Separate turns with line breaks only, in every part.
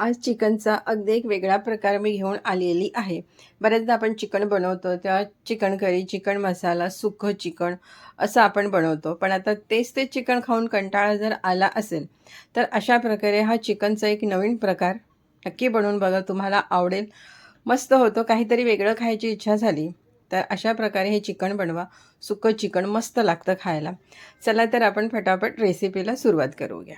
आज चिकनचा अगदी एक वेगळा प्रकार मी घेऊन आलेली आहे. बऱ्याचदा आपण चिकन बनवतो तेव्हा चिकन करी चिकन मसाला सुखं चिकन असं आपण बनवतो. पण आता तेच ते चिकन खाऊन कंटाळा जर आला असेल तर अशा प्रकारे हा चिकनचा एक नवीन प्रकार नक्की बनवून बघा. तुम्हाला आवडेल. मस्त होतं. काहीतरी वेगळं खायची इच्छा झाली तर अशा प्रकारे हे चिकन बनवा. सुकं चिकन मस्त लागतं खायला. चला तर आपण फटाफट रेसिपीला सुरुवात करूया.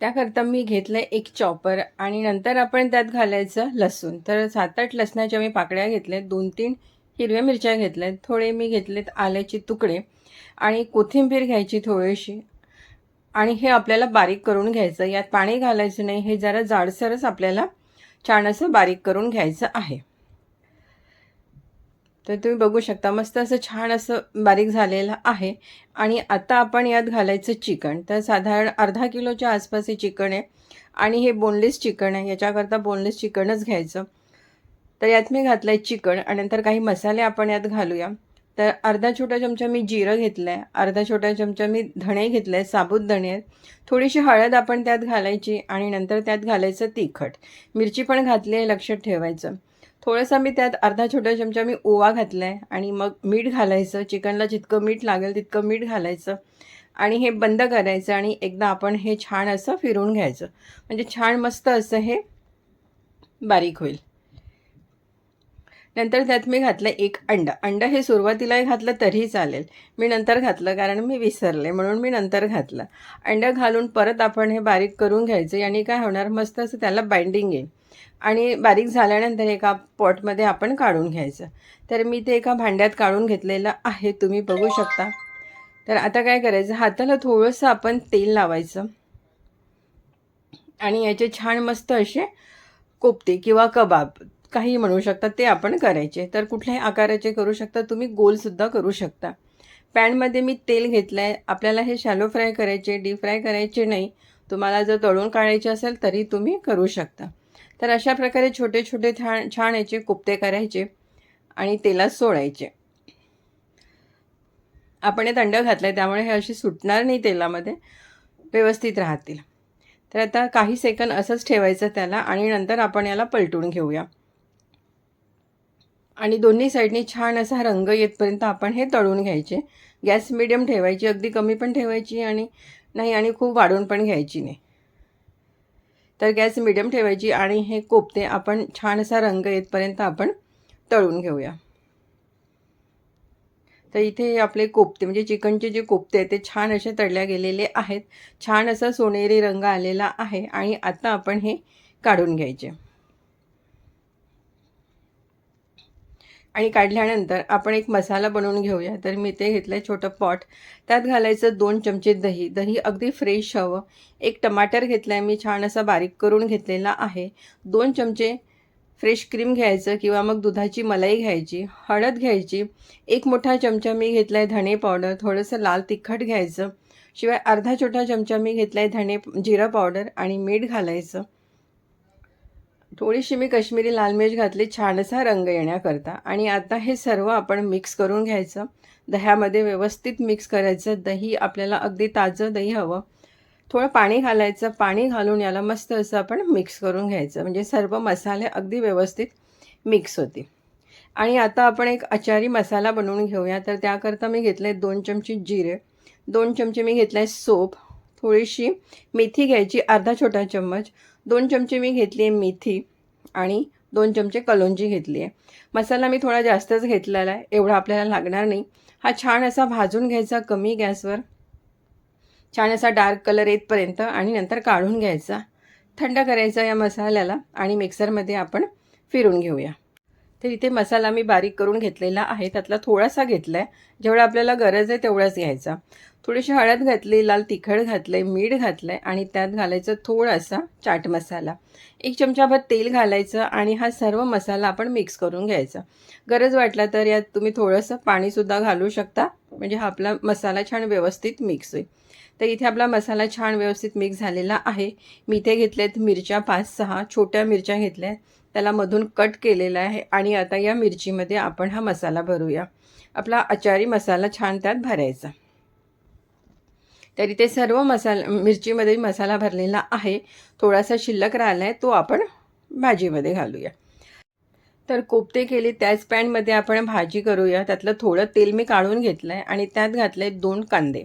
त्याकरता मी घेतलं आहे एक चॉपर आणि नंतर आपण त्यात घालायचं लसूण. तर सात आठ लसणाच्या मी पाकळ्या घेतल्या दोन तीन हिरव्या मिरच्या घेतल्या थोडे मी घेतलेत आल्याचे तुकडे आणि कोथिंबीर घ्यायची थोडीशी आणि हे आपल्याला बारीक करून घ्यायचं. यात पाणी घालायचं नाही हे जरा जाडसरच आपल्याला छान असं बारीक करून घ्यायचं आहे. तर तुम्ही बघू शकता मस्त असं छान असं बारीक झालेलं आहे. आणि आता आपण यात घालायचं चिकन. तर साधारण अर्धा किलोच्या आसपास हे चिकन आहे. आणि हे बोनलेस चिकन आहे. याच्याकरता बोनलेस चिकनच घ्यायचं. तर यात मी घातलं आहे चिकन. आणि नंतर काही मसाले आपण यात घालूया. तर अर्धा छोटा चमचा मी जिरं घेतलं आहे अर्धा छोटा चमचा मी धणे घेतलं आहे साबूत धणे आहेत. थोडीशी हळद आपण त्यात घालायची. आणि नंतर त्यात घालायचं तिखट. मिरची पण घातली आहे लक्षात ठेवायचं. थोडंसं मी त्यात अर्धा छोटा चमचा मी ओवा घातला आहे आणि मग मीठ घालायचं. चिकनला जितकं मीठ लागेल तितकं मीठ घालायचं. आणि हे बंद करायचं आणि एकदा आपण हे छान असं फिरून घ्यायचं. म्हणजे छान मस्त असं हे बारीक होईल. नंतर त्यात मी घातलं एक अंड. अंडं हे सुरुवातीला घातलं तरीही चालेल. मी नंतर घातलं कारण मी विसरले म्हणून मी नंतर घातलं. अंडं घालून परत आपण हे बारीक करून घ्यायचं. आणि काय होणार? मस्त असं त्याला बाइंडिंग येईल. आणि बारीक झाल्यानंतर एका पॉटमध्ये आपण काढून घ्यायचं. तर मी ते एका भांड्यात काढून घेतलेलं आहे. तुम्ही बघू शकता. तर आता काय करायचं? हाताला थोडंसं आपण तेल लावायचं. आणि याचे छान मस्त असे कोपते किंवा कबाब. काही म्हणू शकता ते आपण करायचे. तर कुठल्याही आकाराचे करू शकता तुम्ही गोलसुद्धा करू शकता. पॅनमध्ये मी तेल घेतलं आहे आपल्याला हे शॅलो फ्राय करायचे डीप फ्राय करायचे नाही. तुम्हाला जर तळून काढायचे असेल तरी तुम्ही करू शकता. तर अशा प्रकारे छोटे छोटे छान छान याचे कोपते करायचे आणि तेलात सोडायचे. आपण हे थंड घातलं आहे त्यामुळे हे असे सुटणार नाही तेलामध्ये. व्यवस्थित राहतील. तर आता काही सेकंद असंच ठेवायचं त्याला आणि नंतर आपण याला पलटून घेऊया. आणि दोन्ही साईडने छान असा रंग येतपर्यंत आपण हे तळून घ्यायचे. गॅस मिडियम ठेवायची अगदी कमी पण ठेवायची आणि नाही आणि खूप वाढून पण घ्यायची नाही. तर गॅस मिडियम ठेवायची आणि हे कोपते आपण छान असा रंग येतपर्यंत आपण तळून घेऊया. तर इथे आपले कोपते म्हणजे चिकनचे जे कोपते आहेत ते छान असे तळल्या गेलेले आहेत. छान असा सोनेरी रंग आलेला आहे आणि आता आपण हे काढून घ्यायचे. आणि काढल्यानंतर आपण एक मसाला बनवून घेऊया. तर मी ते घेतलं आहे छोटं पॉट. त्यात घालायचं दोन चमचे दही. दही अगदी फ्रेश हवं. एक टमाटर घेतला आहे मी छान असा बारीक करून घेतलेला आहे. दोन चमचे फ्रेश क्रीम घ्यायचं किंवा मग दुधाची मलाई घ्यायची हळद घ्यायची. एक मोठा चमचा मी घेतला आहे धणे पावडर थोडंसं लाल तिखट घ्यायचं. शिवाय अर्धा छोटा चमचा मी घेतला आहे धणे जिरा पावडर आणि मीठ घालायचं. थोडीशी मी कश्मीरी लाल मिरच घातली छानसा रंग येण्याकरता. आणि आता हे सर्व आपण मिक्स करून घ्यायचं. दह्यामध्ये व्यवस्थित मिक्स करायचं. दही आपल्याला अगदी ताजं दही हवं. थोडं पाणी घालायचं. पाणी घालून याला मस्त असं आपण मिक्स करून घ्यायचं. म्हणजे सर्व मसाले अगदी व्यवस्थित मिक्स होतील. आणि आता आपण एक अचारी मसाला बनवून घेऊया. तर त्याकरता मी घेतले दोन चमचे जिरे. दोन चमचे मी घेतले आहे सोप. थोडीशी मेथी घ्यायची अर्धा छोटा चम्मच. दोन चमचे मी घेतली आहे मेथी आणि दोन चमचे कलोंजी घेतली आहे. मसाला मी थोडा जास्तच घेतलेला आहे. एवढा आपल्याला लागणार नाही. हा छान असा भाजून घ्यायचा कमी गॅसवर. छान असा डार्क कलर येतपर्यंत आणि नंतर काढून घ्यायचा. थंड करायचा या मसाल्याला आणि मिक्सरमध्ये आपण फिरून घेऊया. तर इथे मसाला मी बारीक करून घेतलेला आहे. त्यातला थोडासा घेतला आहे जेवढा आपल्याला गरज आहे तेवढाच घ्यायचा. थोडीशी हळद घातली लाल तिखट घातलं आहे मीठ घातलं आहे आणि त्यात घालायचं थोडासा चाट मसाला. एक चमचाभर तेल घालायचं आणि हा सर्व मसाला आपण मिक्स करून घ्यायचा. गरज वाटला तर यात तुम्ही थोडंसं पाणीसुद्धा घालू शकता. म्हणजे हा आपला मसाला छान व्यवस्थित मिक्स होईल. तर इथे आपला मसाला छान व्यवस्थित मिक्स झालेला आहे. मी इथे घेतल्यात मिरच्या पाच सहा छोट्या मिरच्या घेतल्या त्याला मधून कट केलेला आहे आणि आता या मिरचीमध्ये आपण हा मसाला भरूया. आपला अचारी मसाला छान त्यात भरायचा. तर इथे सर्व मसाला मिरचीमध्ये मसाला भरलेला आहे. थोडासा शिल्लक राहिला आहे तो आपण भाजीमध्ये घालूया. तर कोपते केले त्याच पॅनमध्ये आपण भाजी करूया. त्यातलं थोडं तेल मी काढून घेतलं आहे आणि त्यात घातले दोन कांदे.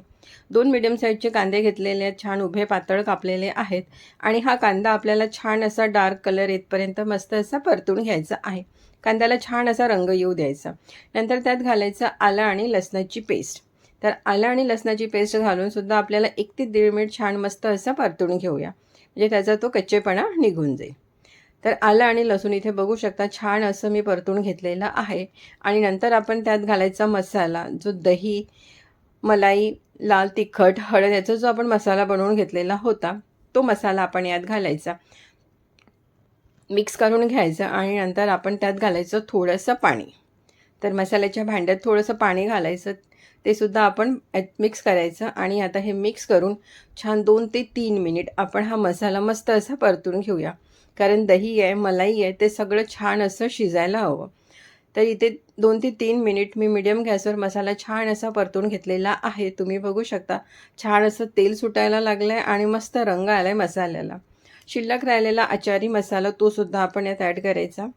दोन मिडियम साईजचे कांदे घेतलेले आहेत छान उभे पातळ कापलेले आहेत आणि हा कांदा आपल्याला छान असा डार्क कलर येतपर्यंत मस्त असा परतून घ्यायचा आहे. कांद्याला छान असा रंग येऊ द्यायचा. नंतर त्यात घालायचं आलं आणि लसणाची पेस्ट तर आलं आणि लसणाची पेस्ट घालून सुद्धा आपल्याला एक ते दीड मिनिट छान मस्त असा परतून घेऊया. म्हणजे त्याचा तो कच्चेपणा निघून जाईल. तर आलं आणि लसूण इथे बघू शकता छान असं मी परतून घेतलेलं आहे. आणि नंतर आपण त्यात घालायचा मसाला जो दही मलाई लाल तिखट हळद याचा जो आपण मसाला बनवून घेतलेला होता तो मसाला आपण यात घालायचा. मिक्स करून घ्यायचं आणि नंतर आपण त्यात घालायचं थोडंसं पाणी. तर मसाल्याच्या भांड्यात थोडंसं पाणी घालायचं. ते सुद्धा आपण मिक्स करायचं आणि आता हे मिक्स करून छान दोन ते तीन मिनिट आपण हा मसाला मस्त असा परतून घेऊया. कारण दही आहे मलाई आहे ते सगळं छान असं शिजायला हवं. तर इथे दोन ते तीन मिनिट मी मिडियम गॅसवर मसाला छान असा परतून घेतलेला आहे. तुम्ही बघू शकता. छान असं तेल सुटायला लागलं आहे आणि मस्त रंग आला आहे मसाल्याला. शिल्लक राहिलेला आचारी मसाला तो सुद्धा आपण यात ॲड करायचा.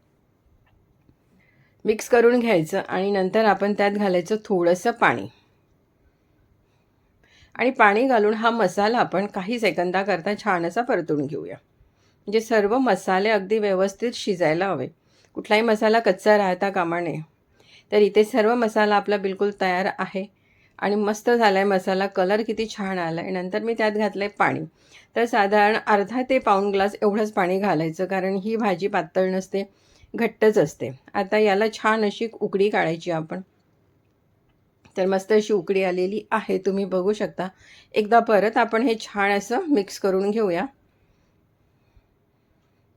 मिक्स करून घ्यायचं आणि नंतर आपण त्यात घालायचं थोडंसं पाणी. आणि पाणी घालून हा मसाला आपण काही सेकंदाकरता छान असा परतून घेऊया. म्हणजे सर्व मसाले अगदी व्यवस्थित शिजायला हवे. कुठलाही मसाला कच्चा राहता कामा नये. तर इथे सर्व मसाला आपला बिलकुल तयार आहे. आणि मस्त झाला आहे मसाला. कलर किती छान आला आहे नंतर मी त्यात घातलं आहे पाणी. तर साधारण अर्धा ते पाऊण ग्लास एवढंच पाणी घालायचं. कारण ही भाजी पातळ नसते घट्टच असते. आता याला छान अशी उकडी काढायची आपण. तर मस्त अशी उकडी आलेली आहे. तुम्ही बघू शकता. एकदा परत आपण हे छान असं मिक्स करून घेऊया.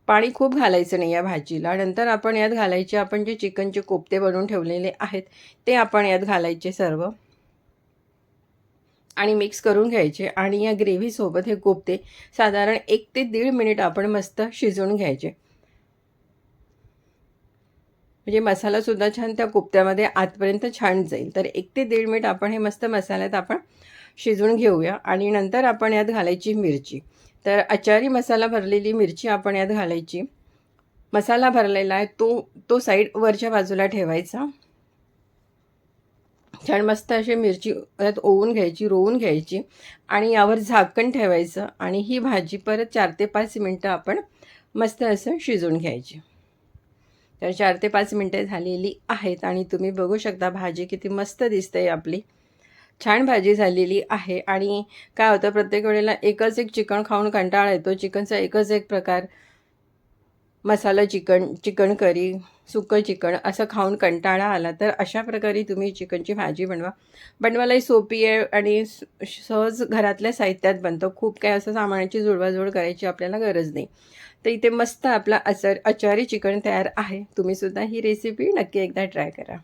पाणी खूप घालायचं नाही या भाजीला. नंतर आपण यात घालायचे आपण जे चिकनचे कोफ्ते बनवून ठेवलेले आहेत ते आपण यात घालायचे सर्व. आणि मिक्स करून घ्यायचे. आणि या ग्रेव्हीसोबत हे कोफ्ते साधारण एक ते दीड मिनिट आपण मस्त शिजवून घ्यायचे. म्हणजे मसालासुद्धा छान त्या कोफ्त्यामध्ये आतपर्यंत छान जाईल. तर एक ते दीड मिनिट आपण हे मस्त मसाल्यात आपण शिजवून घेऊया. आणि नंतर आपण यात घालायची मिरची. तर अचारी मसाला भरलेली मिरची आपण यात घालायची. मसाला भरलेला आहे तो तो साईड वरच्या बाजूला ठेवायचा. छान मस्त अशी मिरची यात ओवून घ्यायची रोवून घ्यायची आणि यावर झाकण ठेवायचं आणि ही भाजी परत चार ते पाच मिनटं आपण मस्त असं शिजवून घ्यायची. तर चार ते पाच मिनटं झालेली आहेत आणि तुम्ही बघू शकता भाजी किती मस्त दिसते आपली. छान भाजी झालेली आहे. आणि काय होतं प्रत्येक वेळेला एकच एक चिकन खाऊन कंटाळा येतो. चिकनचा एकच एक प्रकार मसाला चिकन चिकन करी सुकं चिकन असं खाऊन कंटाळा आला तर अशा प्रकारे तुम्ही चिकनची भाजी बनवा. बनवायलाही सोपी आहे आणि सहज घरातल्या साहित्यात बनतं. खूप काय असं सामानाची जुळवाजुळव करायची आपल्याला गरज नाही. तर इथे मस्त आपला अचार अचारी चिकन तयार आहे. तुम्हीसुद्धा ही रेसिपी नक्की एकदा ट्राय करा.